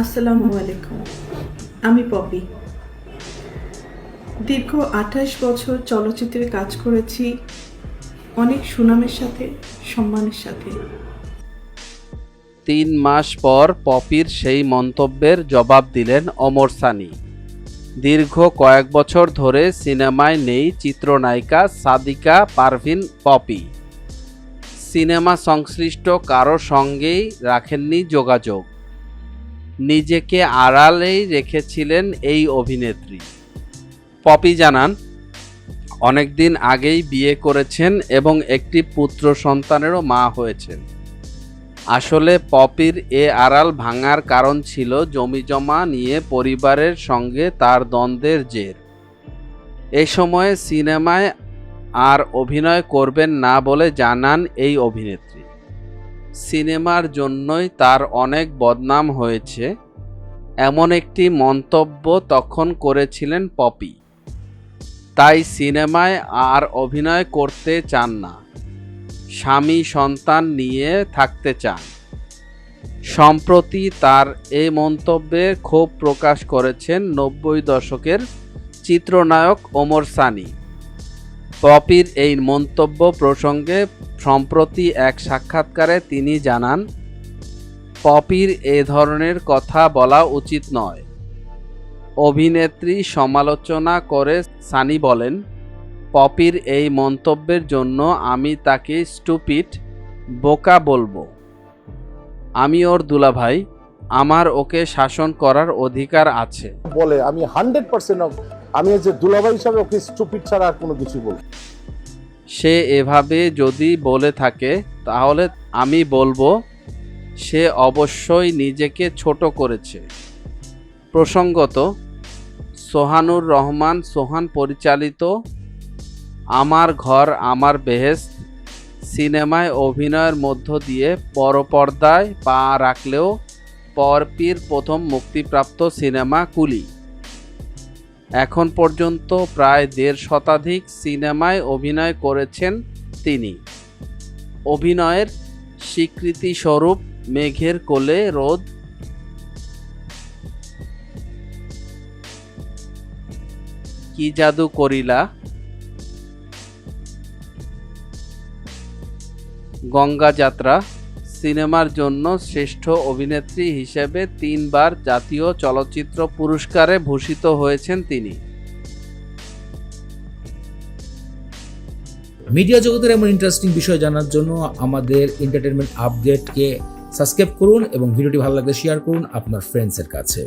আসসালামু আলাইকুম। আমি পপি। দীর্ঘ আঠাশ বছর চলচ্চিত্রে কাজ করেছি অনেক সুনামের সাথে, সম্মানের সাথে। তিন মাস পর পপির সেই মন্তব্যের জবাব দিলেন অমর সানি। দীর্ঘ কয়েক বছর ধরে সিনেমায় নেই চিত্রনায়িকা সাদিকা পারভিন পপি। সিনেমা সংশ্লিষ্ট কারও সঙ্গেই রাখেননি যোগাযোগ। নিজেকে আড়ালেই রেখেছিলেন এই অভিনেত্রী। পপি জানান, অনেকদিন আগেই বিয়ে করেছেন এবং একটি পুত্র সন্তানেরও মা হয়েছেন। আসলে পপির এ আড়াল ভাঙার কারণ ছিল জমিজমা নিয়ে পরিবারের সঙ্গে তার দ্বন্দ্বের জের। এ সময়ে সিনেমায় আর অভিনয় করবেন না বলে জানান এই অভিনেত্রী। সিনেমার জন্যই তার অনেক বদনাম হয়েছে, এমন একটি মন্তব্য তখন করেছিলেন পপি। তাই সিনেমায় আর অভিনয় করতে চান না। স্বামী সন্তান নিয়ে থাকতে চান। সম্প্রতি তার এই মন্তব্যে ক্ষোভ প্রকাশ করেছেন নব্বই দশকের চিত্রনায়ক ওমর সানি। পপির এই মন্তব্য প্রসঙ্গে সম্প্রতি এক সাক্ষাৎকারে তিনি জানান, পপির এ ধরনের কথা বলা উচিত নয়। অভিনেত্রী সমালোচনা করে সানি বলেন, পপির এই মন্তব্যের জন্য আমি তাকে স্টুপিট বোকা বলব। আমি ওর দুলাভাই, আমার ওকে শাসন করার অধিকার আছে। বলে আমি হান্ড্রেড পার্সেন্ট আমি যে দুলাভাই হিসাবে ওকে স্টুপিড ছাড়া আর কোনো কিছু বলি সে এভাবে যদি বলে থাকে, তাহলে আমি বলব, সে অবশ্যই নিজেকে ছোট করেছে। প্রসঙ্গত, সোহানুর রহমান, সোহান পরিচালিত আমার ঘর, আমার বেহেস্ত সিনেমায় অভিনয়ের মধ্য দিয়ে পরপর্দায় পা রাখলেও পরপির প্রথম মুক্তিপ্রাপ্ত সিনেমা কুলি। এখন পর্যন্ত প্রায় দেড় শতাধিক সিনেমায় অভিনয় করেছেন তিনি। অভিনয়ের স্বীকৃতিস্বরূপ মেঘের কোলে রোদ। কি জাদু করিলা? গঙ্গা যাত্রা। সিনেমার জন্য শ্রেষ্ঠ অভিনেত্রী হিসেবে তিনবার জাতীয় চলচ্চিত্র পুরস্কারে ভূষিত হয়েছেন তিনি। মিডিয়া জগতের এমন ইন্টারেস্টিং বিষয় জানার জন্য আমাদের এন্টারটেনমেন্ট আপডেটকে সাবস্ক্রাইব করুন এবং ভিডিওটি ভালো লাগলে শেয়ার করুন আপনার ফ্রেন্ডসের কাছে।